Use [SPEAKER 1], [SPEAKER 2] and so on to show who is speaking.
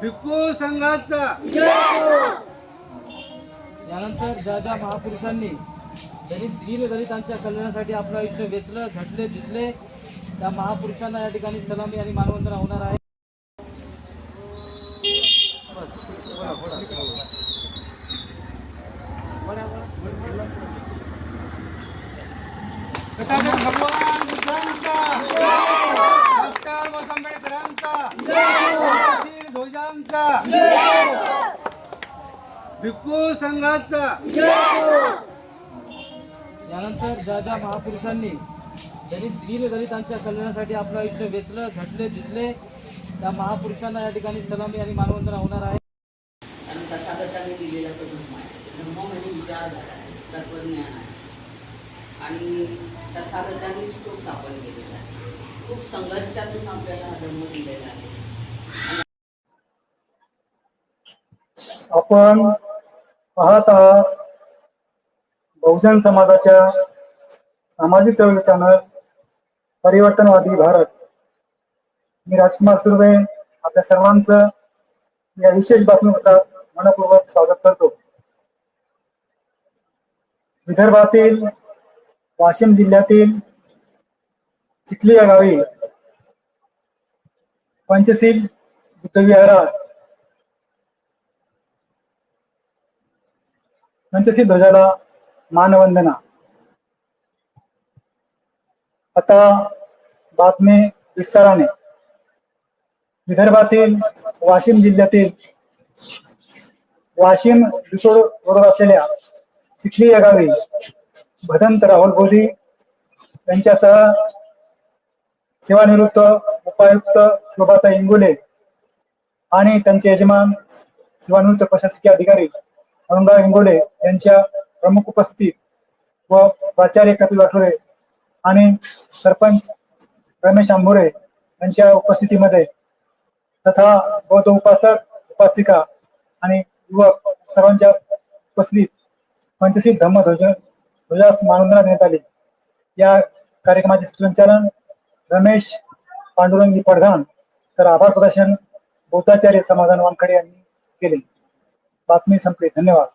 [SPEAKER 1] भिक्खू संघाचा.
[SPEAKER 2] त्यानंतर ज्या ज्या महापुरुषांनी दलित दीर दलितांच्या कल्याणासाठी आपलं आयुष्य वेचलं झटले जिंकले त्या महापुरुषांना या ठिकाणी सलामी आणि मानवंदना होणार आहे.
[SPEAKER 1] तथागत भगवान बुद्धांचा डॉक्टर बाबासाहेब आंबेडकरांचा. शीर ध्वजांचा भिक्खू संघाचा.
[SPEAKER 2] यानंतर ज्या ज्या महापुरुषांनी दलित दीन दलितांच्या कल्याणासाठी आपलं आयुष्य वेचलं झटले झिजले त्या महापुरुषांना या ठिकाणी सलामी आणि मानवंदना होणार आहे.
[SPEAKER 3] आणि तथागतांनी दिलेला तो धर्म आहे धर्म म्हणजे विचारधारा आहे तत्वज्ञान आहे. आणि तथागतांनी तो स्थापन केलेला आहे. खूप संघर्षातून आपल्याला हा धर्म दिलेला आहे.
[SPEAKER 4] आपण पाहत आहात बहुजन समाजाच्या सामाजिक चळवळी चॅनल परिवर्तनवादी भारत. मी राजकुमार सुर्वे आपल्या सर्वांचं या विशेष बातमीपत्रात मनपूर्वक स्वागत करतो. विदर्भातील वाशिम जिल्ह्यातील चिखली या गावी पंचशील बुद्धविहारात पंचशील ध्वजाला मानवंदना. आता बातमी विस्ताराने. विदर्भातील वाशिम जिल्ह्यातील वाशिम रिसोड रोड असलेल्या चिखली या गावी भदंत राहुल बोधी यांच्यासह सेवानिवृत्त उपायुक्त शोभाता इंगोले आणि त्यांचे यजमान सेवानिवृत्त प्रशासकीय अधिकारी अरुणराव इंगोले यांच्या प्रमुख उपस्थितीत व प्राचार्य कपिल वाठोरे आणि सरपंच रमेश आंभोरे यांच्या उपस्थितीमध्ये तथा बौद्ध उपासक उपासिका आणि युवक सर्वांच्या उपस्थितीत पंचशील धम्मध्वज ध्वजास मानवंदना देण्यात आली. या कार्यक्रमाचे संचालन रमेश पांडुरंगी पडघान तर आभार प्रदर्शन बौद्धाचार्य समाधान वानखडे यांनी केले. बातमी संपली. धन्यवाद.